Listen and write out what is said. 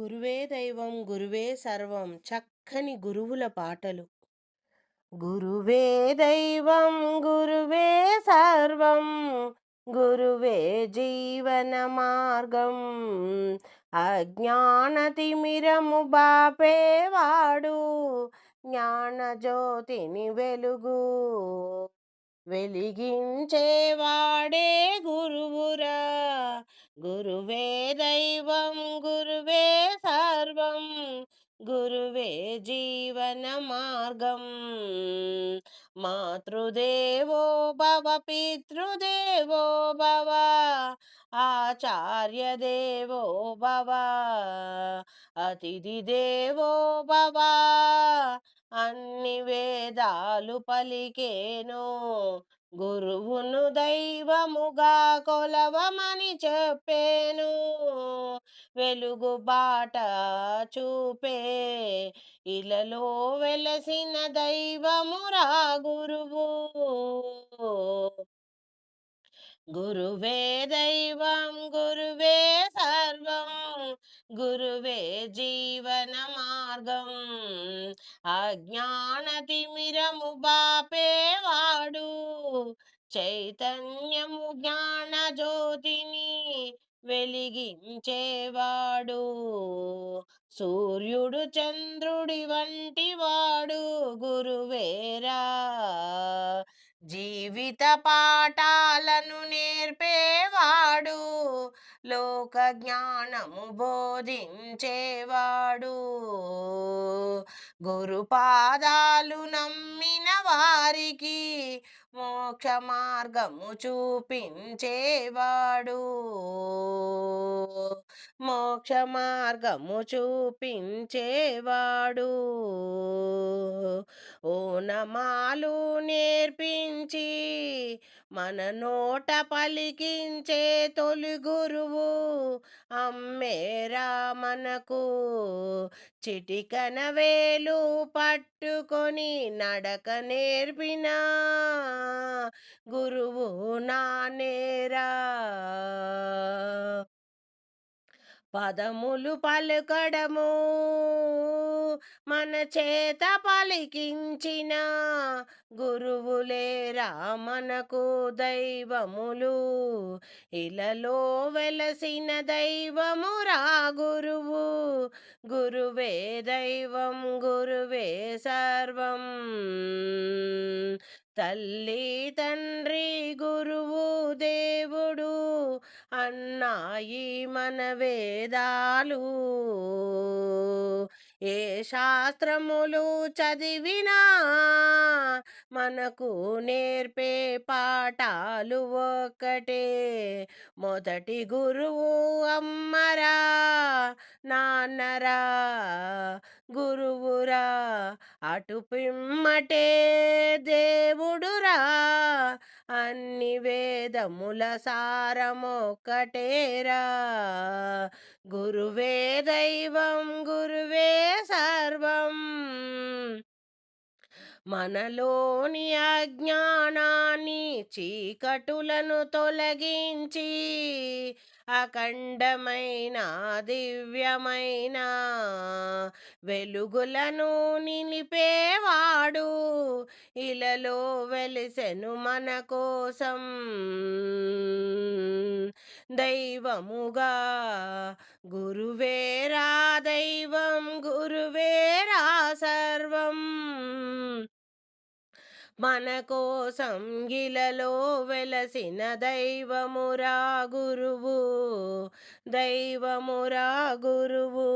గురువే దైవం గురువే సర్వం చక్కని గురువుల పాటలు. గురువే దైవం గురువే సర్వం గురువే జీవన మార్గం. అజ్ఞానతిమిరము బాపేవాడు జ్ఞానజ్యోతిని వెలుగు వెలిగించేవాడే గురువురా. గురువే గురువే జీవన మార్గం. మాతృదేవో భవ పితృదేవో భవ ఆచార్య దేవో భవ అతిథి దేవో భవ. అన్ని వేదాలు పలికేను గురువును దైవముగా కొలవమని చెప్పేను. వెలుగు బాట చూపే ఇలలో వెలసిన దైవమురా గురువు. గురువే దైవం గురువే సర్వం గురువే జీవన మార్గం. అజ్ఞానతిమిరము బాపేవాడు చైతన్యము జ్ఞాన జ్యోతిని వెలిగించేవాడు. సూర్యుడు చంద్రుడి వంటి వాడు గురువేరా. జీవిత పాఠాలను నేర్పేవాడు. లోక జ్ఞానము బోధించేవాడు. గురుపాదాలు నమ్మిన వారికి మోక్ష మార్గము చూపించేవాడు. మోక్ష మార్గము చూపించేవాడు. ఓనమాలు నేర్పించి మన నోట పలికించే తొలి గురువు అమ్మేరా మనకు చిటికన వేలు పట్టుకొని నడక నేర్పిన. గురువు నానేరా పదములు పలుకడము మన చేత పలికించిన గురువులేరా మనకు దైవములు. ఇలలో వెలసిన దైవమురా గురువు. గురువే దైవం గురువే సర్వం. తల్లి తండ్రి గురువు దేవుడు అన్నాయి మన వేదాలు ఏ శాస్త్రములు చదివినా మనకు నేర్పే పాఠాలు ఒక్కటే. మొదటి గురువు అమ్మరా నాన్నరా గురువురా అటు పిమ్మటే దే వేదముల సారమొక్కటేరా గురువే దైవం గురువే సర్వం. మనలోని అజ్ఞానాన్ని చీకటులను తొలగించి అఖండమైన దివ్యమైన వెలుగులను నిలిపేవాడు. ఇలలో వెలిసెను మన కోసం దైవముగా. గురువేరా దైవం గురువే మన కోసం గిలలో వెలసిన దైవమురా గురువు దైవమురా గురువు.